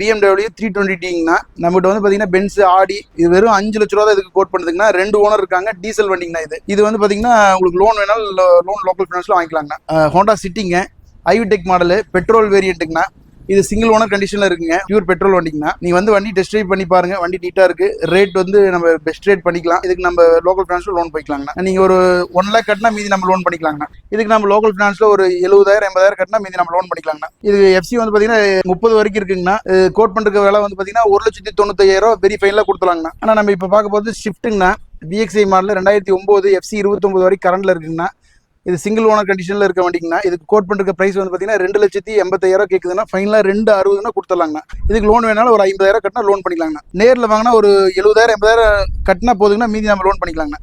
BMW three twenty டிங்கண்ணா நம்மகிட்ட வந்து பார்த்தீங்கன்னா பென்ஸ் ஆடி இது வெறும் அஞ்சு லட்ச ரூபா தான் இதுக்கு கோட் பண்ணுதுங்கன்னா ரெண்டு ஓனர் இருக்காங்க டீசல் வண்டிங்கண்ணா இது. இது வந்து பார்த்தீங்கன்னா உங்களுக்கு லோன் வேணாலும் லோன் லோக்கல் ஃபினான்ஸில் வாங்கிக்கலாங்கண்ணா. ஹோண்டா சிட்டிங்க ஐவிடெக் மாடலு பெட்ரோல் வேரியண்ட்டுங்கண்ணா இது சிங்கிள் ஓனர் கண்டிஷனில் இருக்குங்க. பியூர் பெட்ரோல் வண்டிங்கண்ணா. நீங்கள் வந்து வண்டி டெஸ்ட் ட்ரைவ் பண்ணி பாருங்க. வண்டி நீட்டா இருக்கு. ரேட் வந்து நம்ம பெஸ்ட் ரேட் பண்ணிக்கலாம். இதுக்கு நம்ம லோக்கல் ஃபினான்ஸில் லோன் போய்க்கலாங்கண்ணா. நீங்கள் ஒரு ஒன் லேக் கட்டினா மீதி நம்ம லோன் பண்ணிக்கலாங்கண்ணா. இதுக்கு நம்ம லோக்கல் ஃபினான்ஸில் ஒரு எழுபதாயிரம் எண்பதாயிரம் கட்டினா மீதி நம்ம லோன் பண்ணிக்கலாங்கண்ணா. இது எஃப்சி வந்து பார்த்தீங்கன்னா முப்பது வரைக்கும் இருக்குங்கண்ணா. கோட் பண்ணுற விலை வந்து பார்த்தீங்கன்னா ஒரு லட்சத்தி தொண்ணூத்தாயிரம் பெரிய ஃபைன்ல கொடுத்துலாங்கண்ணா ஆனா நம்ம இப்போ பார்க்க போகிறது ஷிஃப்ட்டுங்கண்ணா விஎக்ஸ்ஐ மாடல் ரெண்டாயிரத்தி ஒன்பது எஃப்சி இருபத்தொன்பது வரைக்கும் கரண்ட்ல இருக்குங்கண்ணா. இது சிங்கிள் ஓனர் கண்டிஷனில் இருக்க வண்டிங்கண்ணா இதுக்கு கோட் பண்ணுற ப்ரைஸ் வந்து பார்த்தீங்கன்னா ரெண்டு லட்சத்தி எண்பத்தாயிரம் கேட்குதுன்னா ஃபைனலாக ரெண்டு அறுபதுனா கொடுத்துடலாங்கண்ணா. இதுக்கு லோன் வேணாலும் ஒரு ஐம்பதாயிரம் கட்டினா லோன் பண்ணிக்கலாங்கண்ணா. நேரில் வாங்கினா ஒரு எழுபதாயிரம் எண்பதாயிரம் கட்டினா போதுங்கன்னா மீதி நம்ம லோன் பண்ணிக்கலாங்கண்ணா.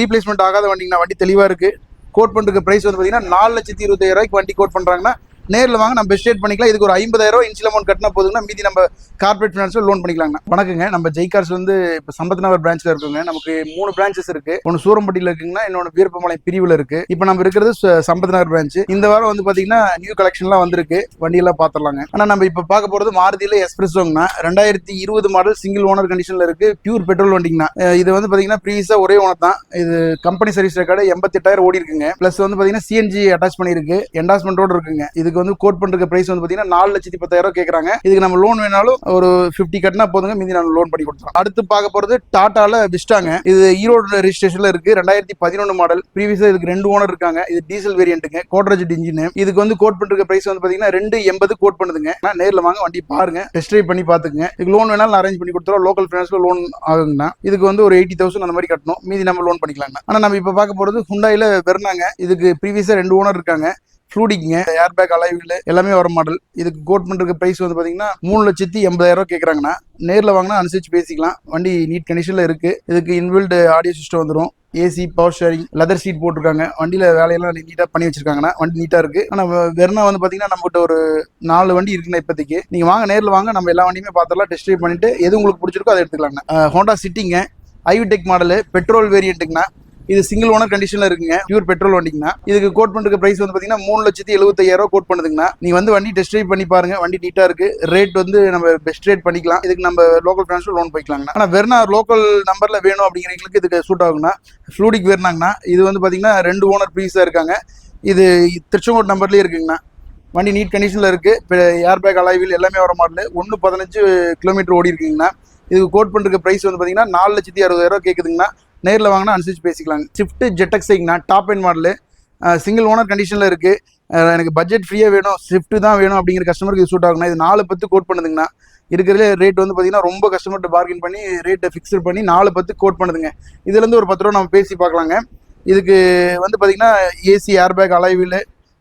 ரீப்ளேஸ்மெண்ட் ஆகாத வண்டிங்கண்ணா. வண்டி தெளிவாக இருக்குது கோட் பண்ணுற ப்ரைஸ் வந்து பார்த்தீங்கன்னா நாலு லட்சத்தி இருபத்தாயிரம் ரூபாய்க்கு வண்டி கோட் பண்ணுறாங்கன்னா நேரில் வாங்க நம்ம பெஸ்ட் ரேட் பண்ணிக்கலாம். இதுக்கு ஒரு ஐம்பதாயிரம் இன்சியல் அமௌண்ட் கட்டினா போதுங்கன்னா மீதி நம்ம கார்பரேட் ஃபினான்ஸில் லோன் பண்ணிக்கலாங்கண்ணா. வணக்கங்க. நம்ம ஜெய்கார்ஸ் வந்து இப்போ சம்பத் நகர் பிரான்ச்சில் இருக்குங்க. நமக்கு மூணு பிரான்ச்சஸ் இருக்கு. ஒன்று சூரம்பட்டியில் இருக்குங்கன்னா இன்னொன்று வீரப்பமலை பிரிவில் இருக்கு. இப்போ நம்ம இருக்கிறது ச- சம்பத் நகர் பிரான்ச் இந்த வாரம் வந்து பார்த்தீங்கன்னா நியூ கலெக்ஷன்லாம் வந்திருக்கு. வண்டியெல்லாம் பார்த்துடலாங்க ஆனால் நம்ம இப்போ பார்க்க போகிறது மாருதியில் எஸ்பிரஸோங்கண்ணா ரெண்டாயிரத்தி இருபது மாடல் சிங்கிள் ஓனர் கண்டிஷனில் இருக்கு. பியூர் பெட்ரோல் வண்டிங்கண்ணா. இது வந்து பார்த்தீங்கன்னா ப்ரீஸாக ஒரே ஓனர் தான். இது கம்பெனி சர்வீஸ் ரெக்கார்டு எண்பத்தெட்டாயிரம் ஓடி இருக்குங்க ப்ளஸ் வந்து பார்த்தீங்கன்னா சிஎன்ஜி அட்டாச் பண்ணியிருக்கு என்டாஸ்மெண்ட்டோட இருக்குங்க. இதுக்கு வந்து கோட் பண்ணுற பிரைஸ் வந்து பார்த்தீங்கன்னா நாலு லட்சத்தி பத்தாயிரம் கேட்குறாங்க இதுக்கு நம்ம லோன் வேணாலும் ஒரு ஃபிஃப்டி கட்டினா போதுங்க. மீதி நம்ம லோன் பண்ணி கொடுத்துறோம். அடுத்து பார்க்க போகிறது டாட்டாவில் விஸ்டாங்க இது ஈரோடு ரிஜிஸ்ட்ரேஷன்ல இருக்கு. ரெண்டாயிரத்தி பதினொன்று மாடல் ப்ரீவியஸாக இதுக்கு ரெண்டு ஓனர் இருக்காங்க. இது டீசல் வேரியண்ட்டுங்க கோட்ரேஜ் இன்ஜின் இதுக்கு வந்து கோட் பண்ணுற பிரைஸ் வந்து பார்த்தீங்கன்னா ரெண்டு எண்பது கோட் பண்ணுதுங்க. நான் நேரில் வாங்க வண்டி பாருங்க. டெஸ்ட் ட்ரைவ் பண்ணி பார்த்துக்குங்க. இதுக்கு லோன் வேணாலும் அரேஞ்ச் பண்ணி கொடுத்துறோம். லோக்கல் ஃபினான்ஸில் லோன் ஆகுங்கண்ணா. இதுக்கு வந்து ஒரு எயிட்டி தௌசண்ட் அந்த மாதிரி கட்டணும். மீதி நம்ம லோன் பண்ணிக்கலாங்கண்ணா. ஆனால் நம்ம இப்போ பார்க்க போகிறது ஹுண்டாயில் வெர்னாங்க இதுக்கு ப்ரீவியஸாக ரெண்டு ஓனர் இருக்காங்க. ஃப்ளூடிங்க ஏர் பேக் அலைவில் எல்லாமே வர மாடல் இதுக்கு கோட் இருக்க ப்ரைஸ் வந்து பார்த்தீங்கன்னா மூணு லட்சத்தி எண்பதாயிரம் ரூபா கேட்குறாங்கண்ணா நேரில் வாங்கினா அனுசரிச்சு பேசிக்கலாம். வண்டி நீட் கண்டிஷனில் இருக்குது இதுக்கு இன்பில்டு ஆடியோ சிஸ்டம் வந்துடும் AC power sharing leather seat போட்டிருக்காங்க. வண்டியில் வேலையெல்லாம் நீட்டாக பண்ணி வச்சிருக்காங்கன்னா வண்டி நீட்டாக இருக்குது ஆனால் வெறுனா வந்து பார்த்தீங்கன்னா நம்மகிட்ட ஒரு நாலு வண்டி இருக்குண்ணா இப்போதைக்கு. நீங்கள் வாங்க நேரில் வாங்க. நம்ம எல்லா வண்டியுமே பார்த்துடலாம். டெஸ்ட் ட்ரைவ் பண்ணிட்டு எது உங்களுக்கு பிடிச்சிருக்கோ அதை எடுத்துக்கலாங்கண்ணா. ஹோண்டா சிட்டிங்க ஐவிடெக் மாடலு பெட்ரோல் வேரியண்ட்டுங்கண்ணா இது சிங்கிள் ஓனர் கண்டிஷன்ல இருக்குங்க. பியூர் பெட்ரோல் வண்டிங்கன்னா இதுக்கு கோட் பண்ணுற பிரைஸ் வந்து பாத்தீங்கன்னா மூணு லட்சத்தி எழுபத்தாயிரம் ரூபா கோட் பண்ணுதுங்கன்னா நீங்க வந்து வண்டி டெஸ்ட் ட்ரைவ் பண்ணி பாருங்க. வண்டி நீட்டா இருக்கு. ரேட் வந்து நம்ம பெஸ்ட் ரேட் பண்ணிக்கலாம். இதுக்கு நம்ம லோக்கல் ஃபினான்ஸில் லோன் போய்க்கலாங்கண்ணா. ஆனா வெறும் லோக்கல் நம்பர்ல வேணும் அப்படிங்கிறவங்களுக்கு இதுக்கு சூட் ஆகுங்கண்ணா. ஃப்ளூடிக் வேணாங்கன்னா இது வந்து பாத்தீங்கன்னா ரெண்டு ஓனர் பீஸா இருக்காங்க. இது திருச்செங்கோடு நம்பர்லயே இருக்குங்கண்ணா. வண்டி நீட் கண்டிஷனில் இருக்கு. ஏர் பேக் அலைவில் எல்லாமே வர மாடல் ஒன்று பதினஞ்சு கிலோமீட்டர் ஓடி இருக்குங்கண்ணா இதுக்கு கோட் பண்ணுற ப்ரைஸ் வந்து பார்த்தீங்கன்னா நாலு லட்சத்தி அறுபதாயிரம் கேட்குதுங்கண்ணா நேரில் வாங்கினா அனுசரிச்சு பேசிக்கலாங்க Swift ஜெட்டக்ஸைங்கண்ணா top end model single owner கண்டிஷனில் இருக்குது எனக்கு பட்ஜெட் ஃப்ரீயாக வேணும் ஸ்விஃப்ட்டு தான் வேணும் அப்படிங்கிற கஸ்டமருக்கு இது சூட் ஆகுங்கண்ணா இது நாலு பத்து கோட் பண்ணுதுங்கண்ணா. இருக்கிறதுலே ரேட் வந்து பார்த்தீங்கன்னா ரொம்ப கஸ்டமர்கிட்ட பார்கின் பண்ணி ரேட்டை ஃபிக்ஸ்டு பண்ணி நாலு பத்து கோட் பண்ணுதுங்க. இதுலேருந்து ஒரு பத்து ரூபா நம்ம பேசி பார்க்கலாங்க இதுக்கு வந்து பார்த்தீங்கன்னா AC airbag alloy wheel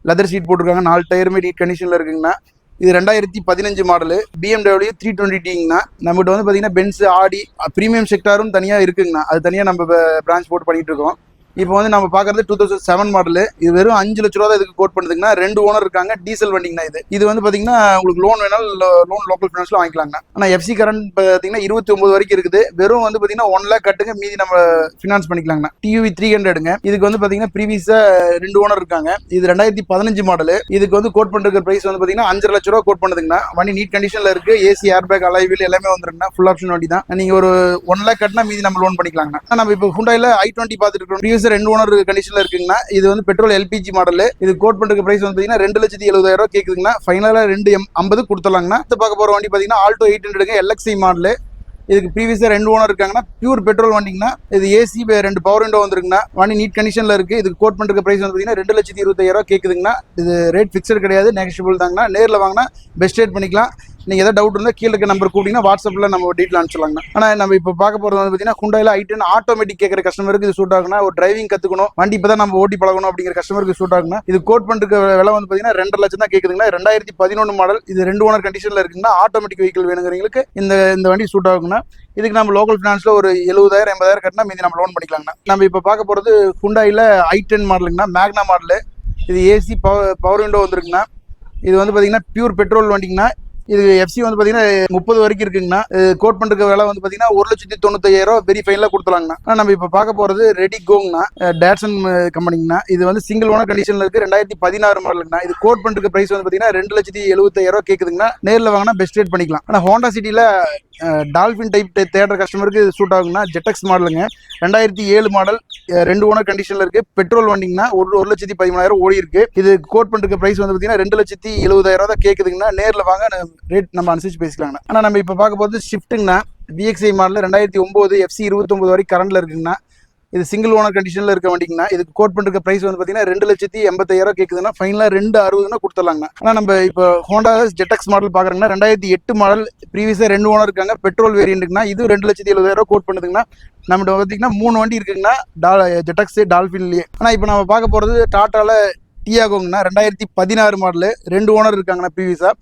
leather seat போட்டிருக்காங்க. நாலு டயருமே நீட் கண்டிஷனில் இருக்குங்கண்ணா. இது ரெண்டாயிரத்தி பதினஞ்சு மாடலு பிஎம்டபிள்யூ த்ரீ டுவெண்ட்டி டிங்கண்ணா நம்மகிட்ட வந்து பார்த்தீங்கன்னா பென்ஸ் ஆடி ப்ரீமியம் செக்டாரும் தனியாக இருக்குங்கண்ணா அது தனியாக நம்ம பிரான்ச் போட்டு பண்ணிட்டு இருக்கோம். இப்போ வந்து நம்ம பார்க்கறது டூ தௌசண்ட் செவன் மாடல் இது வெறும் அஞ்சு லட்ச ரூபா தான் இதுக்கு கோட் பண்ணுதுங்கன்னா ரெண்டு ஓனர் இருக்காங்க டீசல் வண்டிங்கண்ணா இது. இது வந்து பார்த்தீங்கன்னா உங்களுக்கு லோன் வேணாலும் லோன் லோக்கல் ஃபினான்ஸில் வாங்கிக்கலாங்கண்ணா ஆனால் எஃப்சி கரண்ட் பார்த்தீங்கன்னா இருபத்தி ஒன்பது வரைக்கும் இருக்குது. வெறும் வந்து பார்த்தீங்கன்னா ஒன் லேக் கட்டுங்க மீதி நம்ம ஃபினான்ஸ் பண்ணிக்கலாங்கண்ணா டியூவி த்ரீ ஹண்ட்ரடுங்க இதுக்கு வந்து பார்த்தீங்கன்னா ப்ரீவியஸாக ரெண்டு ஓனர் இருக்காங்க. இது ரெண்டாயிரத்தி பதினஞ்சு மாடல் இதுக்கு வந்து கோட் பண்ணுற ப்ரைஸ் வந்து பார்த்தீங்கன்னா அஞ்சரை லட்ச ரூபா கோட் பண்ணுதுங்கண்ணா வண்டி நீட் கண்டிஷனில் இருக்கு. ஏசி ஏர் பேக் அலைவில் எல்லாமே வந்துருங்கன்னா ஃபுல் ஆப்ஷன் வண்டி தான். நீங்கள் ஒரு ஒன் லேக் கட்டினா மீதி நம்ம லோன் பண்ணிக்கலாங்கண்ணா நம்ம இப்போ ஹுண்டாயில் ஐ டுவெண்ட்டி பார்த்துட்டு இருக்கோம் ப்ரீவியஸ் ரெண்டு ஓனர் கண்டிஷன்ல இருக்குங்கண்ணா. இது வந்து பெட்ரோல் எல்பிஜி மாடல் இது கோட் பண்ற ப்ரைஸ் வந்து பார்த்தீங்கன்னா ரெண்டு லட்சத்தி எழுபதாயிரம் ரூபாய் கேக்குதுங்கன்னா ஃபைனலாக ரெண்டு எம் ஐம்பது கொடுத்துலாங்கண்ணா அடுத்து பார்க்க போகிற வண்டி பார்த்தீங்கன்னா ஆல்டோ எயிட் ஹண்ட்ரடுங்க எல்எக்ஸி மாடல் இதுக்கு ப்ரீவியஸாக ரெண்டு ஓனர் இருக்காங்கன்னா பியூர் பெட்ரோல் வண்டிங்கன்னா இது ஏசி ரெண்டு பவர் விண்டோ வந்துருக்குண்ணா வண்டி நீட் கண்டிஷனில் இருக்குது இதுக்கு கோட் பண்ணுற ப்ரைஸ் வந்து பார்த்தீங்கன்னா ரெண்டு லட்சத்தி இருபத்தாயிரம் ரூபா கேட்குதுங்கண்ணா இது ரேட் ஃபிக்ஸட் கிடையாது நெகஷியபிள் தாங்கன்னா நேரில் வாங்கினா பெஸ்ட் ரேட் பண்ணிக்கலாம். நீங்கள் ஏதாவது டவுட் இருந்தால் கீழே இருக்க நம்பர் கூட்டிங்கன்னா வாட்ஸ்அப்பில் நம்ம டீட்டெயில் அனுப்பிச்சலாங்கண்ணா ஆனால் நம்ம இப்போ பார்க்க போகிறது வந்து பார்த்தீங்கன்னா குண்டாயில் ஐட்டன் ஆட்டோமேட்டிக் கேட்குற கஸ்டமருக்கு இது சூட் ஆகுனா ஒரு டிரைவிங் கற்றுக்கணும் வண்டி இப்போ தான் நம்ம ஓட்டி பழகணும் அப்படிங்கிற கஸ்டமருக்கு சூட் ஆகுனா இது கோட் பண்ணுற விலை வந்து பார்த்தீங்கன்னா ரெண்டரை லட்சம் தான் கேட்குதுங்களா ரெண்டாயிரத்தி பதினொன்று மாடல் இது ரெண்டு ஓனர் கண்டிஷனில் இருக்குன்னா ஆட்டோமேட்டிக் வெஹிக்கிள் வேணுங்கிறவங்களுக்கு இந்த இந்த வண்டி சூட் ஆகுங்கண்ணா இதுக்கு நம்ம லோக்கல் ஃபினான்ஸில் ஒரு எழுபதாயிரம் எண்பதாயிரம் கட்டினா மீதி நம்ம லோன் பண்ணிக்கலாங்கண்ணா. நம்ம இப்போ பார்க்க போகிறது குண்டாயில் ஐ டென் மாடலுங்கண்ணா மேக்னா மாடலு இது ஏசி பவர் பவர் விண்டோ வந்துருக்குண்ணா இது வந்து பார்த்தீங்கன்னா பியூர் பெட்ரோல் வண்டிங்கண்ணா. இது எஃப்சி வந்து பாத்தீங்கன்னா முப்பது வரைக்கும் இருக்குங்கண்ணா. கோட் பண்ற விலை வந்து பாத்தீங்கன்னா ஒரு லட்சத்தி தொண்ணூத்தாயிரம் வெரி ஃபைன்ல கொடுத்துலாங்கண்ணா நம்ம இப்ப பார்க்க போறது ரெடி கோங்ண்ணா டேட்சன் கம்பெனிங்கண்ணா இது வந்து சிங்கிள் ஓனர் கண்டிஷன்ல இருக்கு. ரெண்டாயிரத்தி பதினாறு மாடலுங்கண்ணா இது கோட் பண்ற பிரைஸ் வந்து பாத்தீங்கன்னா ரெண்டு லட்சத்தி எழுபத்தாயிரம் கேட்குதுங்கண்ணா நேர்ல வாங்கினா பெஸ்ட் ரேட் பண்ணிக்கலாம். ஆனா ஹோண்டா சிட்டில டால்பின் டைப் தேடுற கஸ்டமருக்கு சூட் ஆகுங்கன்னா ஜெட்டக்ஸ் மாடலுங்க ரெண்டாயிரத்தி ஏழு மாடல் ரெண்டு ஓனர் கண்டிஷன்ல இருக்கு. பெட்ரோல் வண்டிங்கன்னா ஒரு ஒரு லட்சத்தி பதிமூணாயிரம் ஓடி இருக்கு. இது கோட் பண்ணிருக்க பிரைஸ் வந்து பாத்தீங்கன்னா ரெண்டு லட்சத்தி எழுபதாயிரம் தான் கேக்குதுங்கன்னா நேர்ல வாங்க ரேட் நம்ம அனுசரிச்சு பேசிக்கலாங்கண்ணா. ஆனா நம்ம இப்ப பார்க்க போகிறது ஷிஃப்ட்டுங்கண்ணா விஎக்ஸ்ஐ மாடல் ரெண்டாயிரத்தி ஒன்பது எஃப்சி இருபத்தொன்பது வரைக்கும் கரண்ட்ல இருக்குங்கண்ணா. இது சிங்கிள் ஓனர் கண்டிஷனில் இருக்க வண்டிங்கண்ணா இதுக்கு கோட் பண்ணிருக்க ப்ரைஸ் வந்து பார்த்தீங்கன்னா ரெண்டு லட்சத்தி எண்பத்தாயிரம் கேக்குதுன்னா ஃபைனலாக ரெண்டு அறுபதுனா கொடுத்துடலாங்கண்ணா ஆனால் நம்ம இப்போ ஹோண்டா ஜெட்டக்ஸ் மாடல் பார்க்குறாங்கன்னா ரெண்டாயிரத்தி எட்டு மாடல் ப்ரீவியஸாக ரெண்டு ஓனர் இருக்காங்க. பெட்ரோல் வேரியண்ட்டுக்குன்னா இது ரெண்டு லட்சத்தி எழுபதாயிரம் கோட் பண்ணுதுங்கன்னா நம்மகிட்ட பார்த்தீங்கன்னா மூணு வண்டி இருக்குங்கன்னா டால் ஜெட்டக்ஸ் டால்ஃபின்லேயே ஆனால் இப்போ நம்ம பார்க்க போகிறது டாட்டாவில் டியாகோங்கண்ணா ரெண்டாயிரத்தி பதினாறு மாடலு ரெண்டு ஓனர் இருக்காங்கண்ணா ப்ரீவியஸாக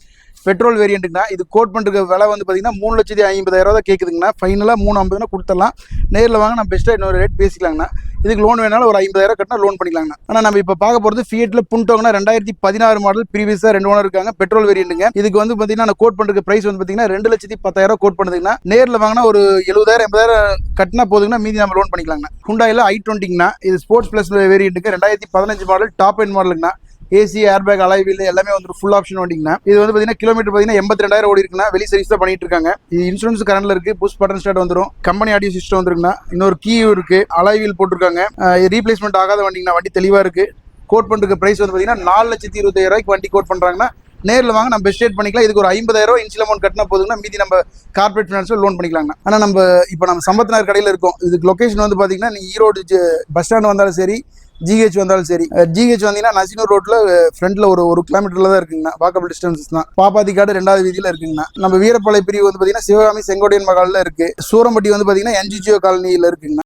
பெட்ரோல் வேரியண்ட்டுங்கண்ணா இது கோட் பண்ணுற விலை வந்து பார்த்தீங்கன்னா மூணு லட்சத்தி ஐம்பதாயிரம் தான் கேட்குதுங்கண்ணா ஃபைனலாக மூணு ஐம்பதுனா கொடுத்துடலாம். நேரில் வாங்க நான் பெஸ்ட்டாக இன்னொரு ரேட் பேசிக்கலாங்கண்ணா. இதுக்கு லோன் வேணாலும் ஒரு ஐம்பதாயிரம் கட்டினா லோன் பண்ணிக்கலாங்கண்ணா. ஆனால் நம்ம இப்போ பார்க்க போகிறது ஃபியட்டில் புண்டோங்கன்னா ரெண்டாயிரத்தி பதினாறு மாடல் ப்ரீவியஸாக ரெண்டு ஓனர் இருக்காங்க பெட்ரோல் வேரியண்ட்டுங்க இதுக்கு வந்து பார்த்தீங்கன்னா நான் கோட் பண்ணுற ப்ரைஸ் வந்து பார்த்தீங்கன்னா ரெண்டு லட்சத்தி பத்தாயிரம் கோட் பண்ணுதுங்கண்ணா. நேரில் வாங்கினா ஒரு எழுபதாயிரம் எண்பதாயிரம் கட்டினா போதுங்கன்னா மீதி நம்ம லோன் பண்ணிக்கலாங்கண்ணா. ஹுண்டாயில் ஐ டுவெண்ட்டிங்கண்ணா இது ஸ்போர்ட்ஸ் ப்ளஸ் வேரியண்ட்டுக்கு ரெண்டாயிரத்தி பதினஞ்சு மாடல் டாப் எண்ட் மாடலுங்கண்ணா ஏசி ஏர்பேக் அலைவில் எல்லாமே வந்து ஃபுல் ஆப்ஷன் வண்டிங்கண்ணா. இது வந்து பார்த்தீங்கன்னா கிலோமீட்டர் பார்த்தீங்கன்னா எண்பத்தி ரெண்டாயிரம் ஓடி இருக்குன்னா வெளி சர்வீஸ் தான் பண்ணிட்டு இருக்காங்க. இது இன்சூரன்ஸ் கரண்ட்ல இருக்கு. புஷ் பட்டன் ஸ்டார்ட் வந்துடும் கம்பெனி ஆடியோ சிஸ்டம் வந்துருக்குண்ணா இன்னொரு கீ இருக்கு. அலைவில் போட்டிருக்காங்க. ரீப்ளேஸ்மெண்ட் ஆகாத வண்டிங்கண்ணா. வண்டி தெளிவா இருக்கு. கோட் பண்ணுற பிரைஸ் வந்து பார்த்தீங்கன்னா நாலு லட்சத்தி இருபத்தாயிரம் ரூபாய்க்கு வண்டி கோட் பண்ணுறாங்கன்னா நேரில் வாங்க நம்ம பெஸ்ட் பண்ணிக்கலாம். இதுக்கு ஒரு ஐம்பதாயிரம் ரூபாய் இன்சியல் அமௌண்ட் கட்டினா போதுங்கன்னா மீதி நம்ம கார்பரேட் ஃபினான்ஸில் லோன் பண்ணிக்கலாங்க ஆனால் நம்ம இப்போ நம்ம சம்பத்நகர் கடையில் இருக்கோம். இதுக்கு லொக்கேஷன் வந்து பார்த்தீங்கன்னா நீங்கள் ஈரோடு பஸ் ஸ்டாண்ட் வந்தாலும் சரி ஜிஹெச் வந்தாலும் சரி. ஜிஹெச் வந்தீங்கன்னா நசினூர் ரோட்ல ஃப்ரண்ட்ல ஒரு ஒரு கிலோமீட்டர்ல தான் இருக்குங்கண்ணா. வாக்கபிள் டிஸ்டன்ஸ் தான். பாப்பாத்தி காடு ரெண்டாவது வீதியில இருக்குங்கண்ணா. நம்ம வீரப்பாளைய பிரிவு வந்து பாத்தீங்கன்னா சிவகாமி செங்கோட்டையன் மகாலில் இருக்கு. சூரம்பட்டி வந்து பாத்தீங்கன்னா என்ஜிஜிஓ காலனியில இருக்குங்கண்ணா.